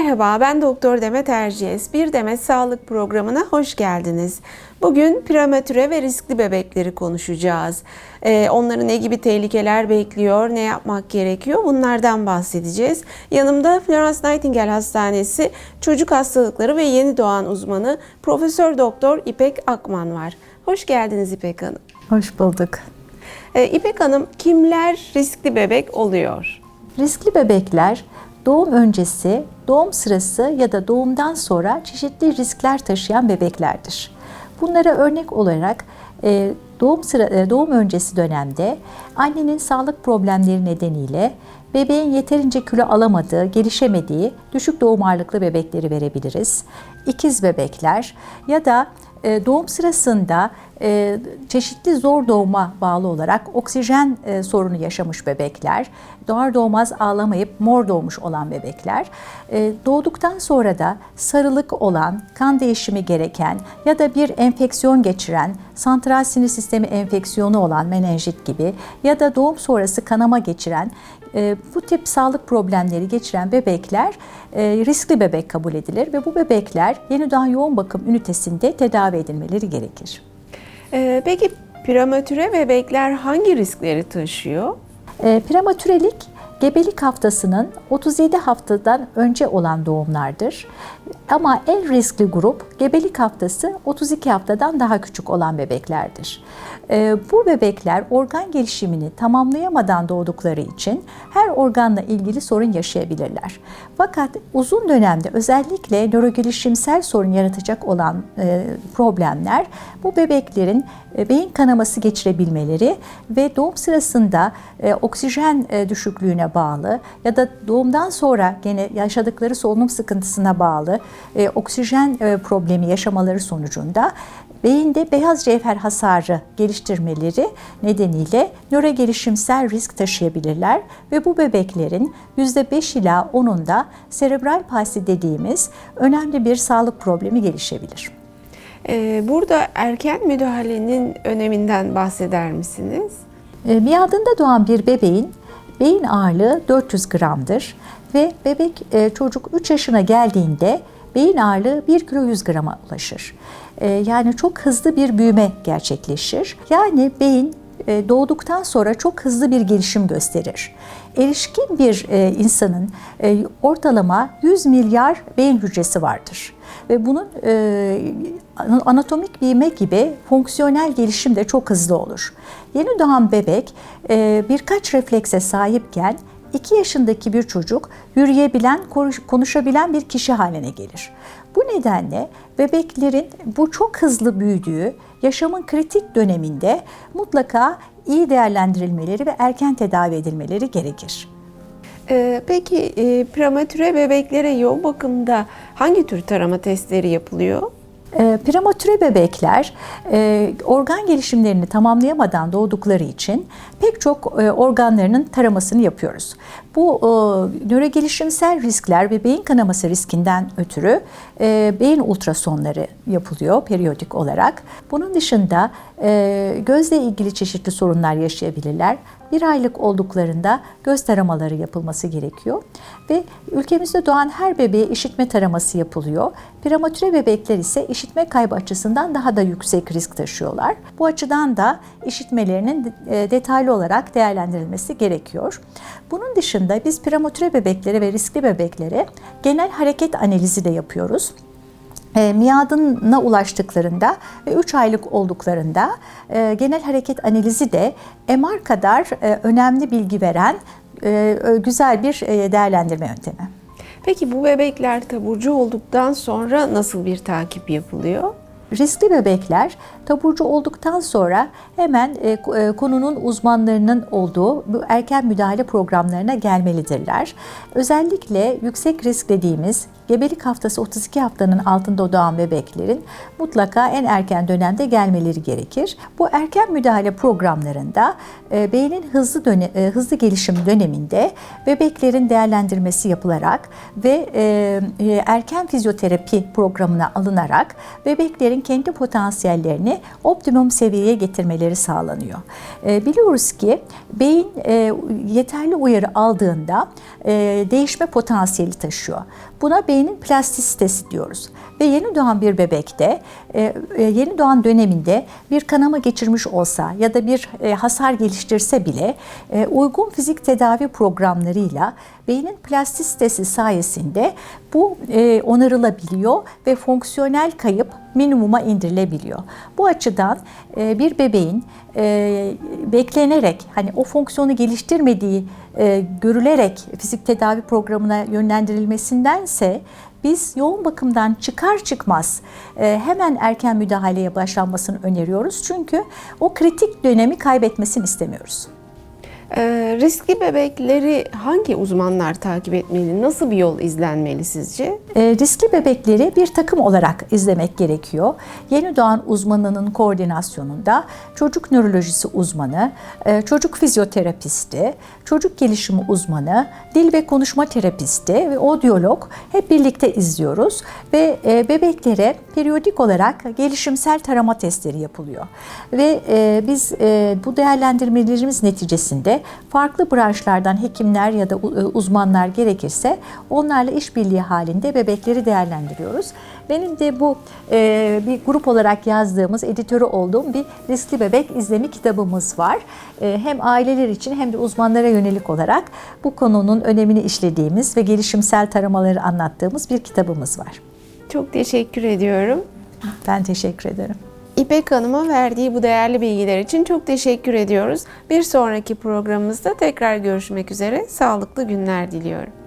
Merhaba, ben Doktor Demet Erciyes. Bir Demet Sağlık programına hoş geldiniz. Bugün prematüre ve riskli bebekleri konuşacağız. Ee, onları ne gibi tehlikeler bekliyor, ne yapmak gerekiyor bunlardan bahsedeceğiz. Yanımda Florence Nightingale Hastanesi Çocuk Hastalıkları ve Yeni Doğan uzmanı Profesör Doktor İpek Akman var. Hoş geldiniz İpek Hanım. Hoş bulduk. Ee, İpek Hanım, kimler riskli bebek oluyor? Riskli bebekler doğum öncesi, doğum sırası ya da doğumdan sonra çeşitli riskler taşıyan bebeklerdir. Bunlara örnek olarak e, doğum sıra e, doğum öncesi dönemde annenin sağlık problemleri nedeniyle bebeğin yeterince kilo alamadığı, gelişemediği düşük doğum ağırlıklı bebekleri verebiliriz. İkiz bebekler ya da e, doğum sırasında e, çeşitli zor doğuma bağlı olarak oksijen e, sorunu yaşamış bebekler, doğar doğmaz ağlamayıp mor doğmuş olan bebekler, doğduktan sonra da sarılık olan, kan değişimi gereken ya da bir enfeksiyon geçiren, santral sinir sistemi enfeksiyonu olan menenjit gibi ya da doğum sonrası kanama geçiren bu tip sağlık problemleri geçiren bebekler riskli bebek kabul edilir ve bu bebekler yeni doğan yoğun bakım ünitesinde tedavi edilmeleri gerekir. Ee, peki prematüre bebekler hangi riskleri taşıyor? E, prematürelik gebelik haftasının 37 haftadan önce olan doğumlardır. Ama en riskli grup gebelik haftası 32 haftadan daha küçük olan bebeklerdir. Ee, bu bebekler organ gelişimini tamamlayamadan doğdukları için her organla ilgili sorun yaşayabilirler. Fakat uzun dönemde özellikle nörogelişimsel sorun yaratacak olan e, problemler bu bebeklerin e, beyin kanaması geçirebilmeleri ve doğum sırasında e, oksijen düşüklüğüne bağlı ya da doğumdan sonra gene yaşadıkları solunum sıkıntısına bağlı oksijen problemi yaşamaları sonucunda beyinde beyaz cevher hasarı geliştirmeleri nedeniyle nöro gelişimsel risk taşıyabilirler ve bu bebeklerin %5 ila 10'unda serebral palsi dediğimiz önemli bir sağlık problemi gelişebilir. Ee, burada erken müdahalenin öneminden bahseder misiniz? Ee, miadında doğan bir bebeğin beyin ağırlığı 400 gramdır ve bebek e, çocuk 3 yaşına geldiğinde beyin ağırlığı 1 kilo 100 grama ulaşır. Ee, yani çok hızlı bir büyüme gerçekleşir. Yani beyin e, doğduktan sonra çok hızlı bir gelişim gösterir. Erişkin bir e, insanın e, ortalama 100 milyar beyin hücresi vardır. Ve bunun anatomik büyüme gibi fonksiyonel gelişim de çok hızlı olur. Yeni doğan bebek birkaç reflekse sahipken 2 yaşındaki bir çocuk yürüyebilen, konuşabilen bir kişi haline gelir. Bu nedenle bebeklerin bu çok hızlı büyüdüğü yaşamın kritik döneminde mutlaka iyi değerlendirilmeleri ve erken tedavi edilmeleri gerekir. Ee, peki e, prematüre bebeklere yoğun bakımda hangi tür tarama testleri yapılıyor? E, prematüre bebekler e, organ gelişimlerini tamamlayamadan doğdukları için pek çok e, organlarının taramasını yapıyoruz. Bu e, nöro gelişimsel riskler ve beyin kanaması riskinden ötürü e, beyin ultrasonları yapılıyor periyodik olarak. Bunun dışında gözle ilgili çeşitli sorunlar yaşayabilirler bir aylık olduklarında göz taramaları yapılması gerekiyor. Ve ülkemizde doğan her bebeğe işitme taraması yapılıyor. Prematüre bebekler ise işitme kaybı açısından daha da yüksek risk taşıyorlar. Bu açıdan da işitmelerinin e, detaylı olarak değerlendirilmesi gerekiyor. Bunun dışında biz prematüre bebeklere ve riskli bebeklere genel hareket analizi de yapıyoruz e, miadına ulaştıklarında ve 3 aylık olduklarında e, genel hareket analizi de MR kadar e, önemli bilgi veren e, güzel bir e, değerlendirme yöntemi. Peki bu bebekler taburcu olduktan sonra nasıl bir takip yapılıyor? Riskli bebekler taburcu olduktan sonra hemen e, e, konunun uzmanlarının olduğu erken müdahale programlarına gelmelidirler. Özellikle yüksek risk dediğimiz gebelik haftası 32 haftanın altında doğan bebeklerin mutlaka en erken dönemde gelmeleri gerekir. Bu erken müdahale programlarında e, beynin hızlı dönem, e, hızlı gelişim döneminde bebeklerin değerlendirmesi yapılarak ve erken fizyoterapi programına alınarak bebeklerin kendi potansiyellerini optimum seviyeye getirmeleri sağlanıyor. E, biliyoruz ki beyin e, yeterli uyarı aldığında e, değişme potansiyeli taşıyor. Buna beynin plastisitesi diyoruz. Ve yeni doğan bir bebekte, e, e, yeni doğan döneminde bir kanama geçirmiş olsa ya da bir hasar geliştirse bile uygun fizik tedavi programlarıyla beynin plastisitesi sayesinde bu onarılabiliyor ve fonksiyonel kayıp minimuma indirilebiliyor. Bu açıdan e, bir bebeğin e, beklenerek hani o fonksiyonu geliştirmediği e, görülerek fizik tedavi programına yönlendirilmesindense biz yoğun bakımdan çıkar çıkmaz hemen erken müdahaleye başlanmasını öneriyoruz. Çünkü o kritik dönemi kaybetmesini istemiyoruz. Ee, riskli bebekleri hangi uzmanlar takip etmeli? Nasıl bir yol izlenmeli sizce? E, riskli bebekleri bir takım olarak izlemek gerekiyor. Yeni doğan uzmanının koordinasyonunda çocuk nörolojisi uzmanı, e, çocuk fizyoterapisti, çocuk gelişimi uzmanı, dil ve konuşma terapisti ve odyolog hep birlikte izliyoruz ve e, bebeklere periyodik olarak gelişimsel tarama testleri yapılıyor. Ve e, biz e, bu değerlendirmelerimiz neticesinde farklı branşlardan hekimler ya da e, uzmanlar gerekirse onlarla işbirliği halinde bebekleri değerlendiriyoruz. Benim de bu e, bir grup olarak yazdığımız, editörü olduğum bir riskli bebek izlemi kitabımız var. E, hem aileler için hem de uzmanlara yönelik olarak bu konunun önemini işlediğimiz ve gelişimsel taramaları anlattığımız bir kitabımız var. Çok teşekkür ediyorum. Ben teşekkür ederim. İpek Hanım'a verdiği bu değerli bilgiler için çok teşekkür ediyoruz. Bir sonraki programımızda tekrar görüşmek üzere. Sağlıklı günler diliyorum.